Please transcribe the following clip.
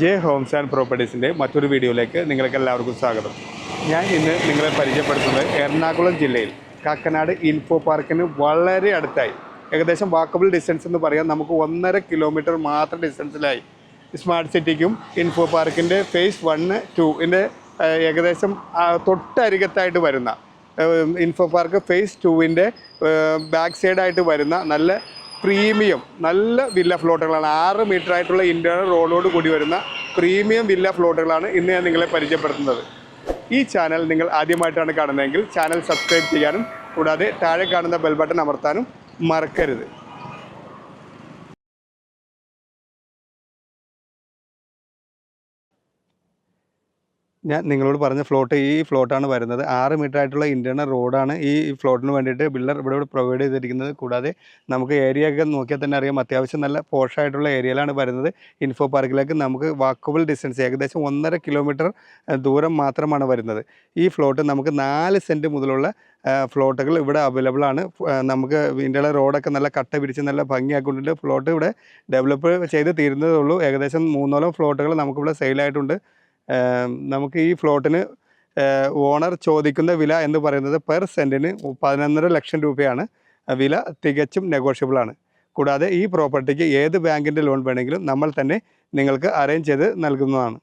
J Holmes and പ്രോപ്പർട്ടീസിന്റെ മറ്റൊരു വീഡിയോയിലേക്ക് നിങ്ങൾക്ക് എല്ലാവർക്കും സ്വാഗതം. ഞാൻ ഇന്ന് നിങ്ങളെ പരിചയപ്പെടുത്തുന്നത് എറണാകുളം ജില്ലയിൽ കാക്കനാട് ഇൻഫോ പാർക്കിന് വളരെ അടുത്തായി. ഏകദേശം വാക്കബിൾ ഡിസ്റ്റൻസ് എന്ന് പറയാം. നമുക്ക് ഒന്നര കിലോമീറ്റർ മാത്രം ഡിസ്റ്റൻസിലായി സ്മാർട്ട് സിറ്റിക്കും ഇൻഫോ പാർക്കിന്റെ ഫേസ് വണ്ണ് ടുവിന്റെ ഏകദേശം തൊട്ടരികത്തായിട്ട് വരുന്ന ഇൻഫോ പാർക്ക് ഫേസ് ടുവിന്റെ ബാക്ക് സൈഡായിട്ട് വരുന്ന നല്ല പ്രീമിയം നല്ല വില്ല ഫ്ലോട്ടുകളാണ്. ആറ് മീറ്റർ ആയിട്ടുള്ള ഇന്റേർണൽ റോഡോട് കൂടി വരുന്ന പ്രീമിയം വില്ല ഫ്ലോട്ടുകളാണ് ഇന്ന് ഞാൻ നിങ്ങളെ പരിചയപ്പെടുത്തുന്നത്. ഈ ചാനൽ നിങ്ങൾ ആദ്യമായിട്ടാണ് കാണുന്നതെങ്കിൽ ചാനൽ സബ്സ്ക്രൈബ് ചെയ്യാനും കൂടാതെ താഴെ കാണുന്ന ബെൽ ബട്ടൺ അമർത്താനും മറക്കരുത്. ഞാൻ നിങ്ങളോട് പറഞ്ഞ ഫ്ലോട്ട് ഈ ഫ്ലോട്ടാണ് വരുന്നത്. ആറ് മീറ്റർ ആയിട്ടുള്ള ഇന്റേർണൽ റോഡാണ് ഈ ഫ്ലോട്ടിന് വേണ്ടിയിട്ട് ബിൽഡർ ഇവിടെ ഇവിടെ പ്രൊവൈഡ് ചെയ്തിരിക്കുന്നത്. കൂടാതെ നമുക്ക് ഏരിയ ഒക്കെ നോക്കിയാൽ തന്നെ അറിയാം. അത്യാവശ്യം നല്ല പോഷായിട്ടുള്ള ഏരിയയിലാണ് വരുന്നത്. ഇൻഫോ പാർക്കിലേക്ക് നമുക്ക് വാക്കബിൾ ഡിസ്റ്റൻസ് ഏകദേശം ഒന്നര കിലോമീറ്റർ ദൂരം മാത്രമാണ് വരുന്നത്. ഈ ഫ്ലോട്ട് നമുക്ക് നാല് സെന്റ് മുതലുള്ള ഫ്ലോട്ടുകൾ ഇവിടെ അവൈലബിൾ ആണ്. നമുക്ക് ഇന്ത്യയിലെ റോഡൊക്കെ നല്ല കട്ട പിരിച്ച് നല്ല ഭംഗിയാക്കിയിട്ടുണ്ട്. ഫ്ലോട്ട് ഇവിടെ ഡെവലപ്പ് ചെയ്ത് തീരുന്നതേ ഉള്ളൂ. ഏകദേശം മൂന്നോളം ഫ്ലോട്ടുകൾ നമുക്കിവിടെ സെയിലായിട്ടുണ്ട് നമുക്ക് ഈ ഫ്ലോട്ടിന് ഓണർ ചോദിക്കുന്ന വില എന്ന് പറയുന്നത് പെർ സെന്റിന് പതിനൊന്നര ലക്ഷം രൂപയാണ്. വില തികച്ചും നെഗോഷ്യബിൾ ആണ്. കൂടാതെ ഈ പ്രോപ്പർട്ടിക്ക് ഏത് ബാങ്കിന്റെ ലോൺ വേണമെങ്കിലും നമ്മൾ തന്നെ നിങ്ങൾക്ക് അറേഞ്ച് ചെയ്ത് നൽകുന്നതാണ്.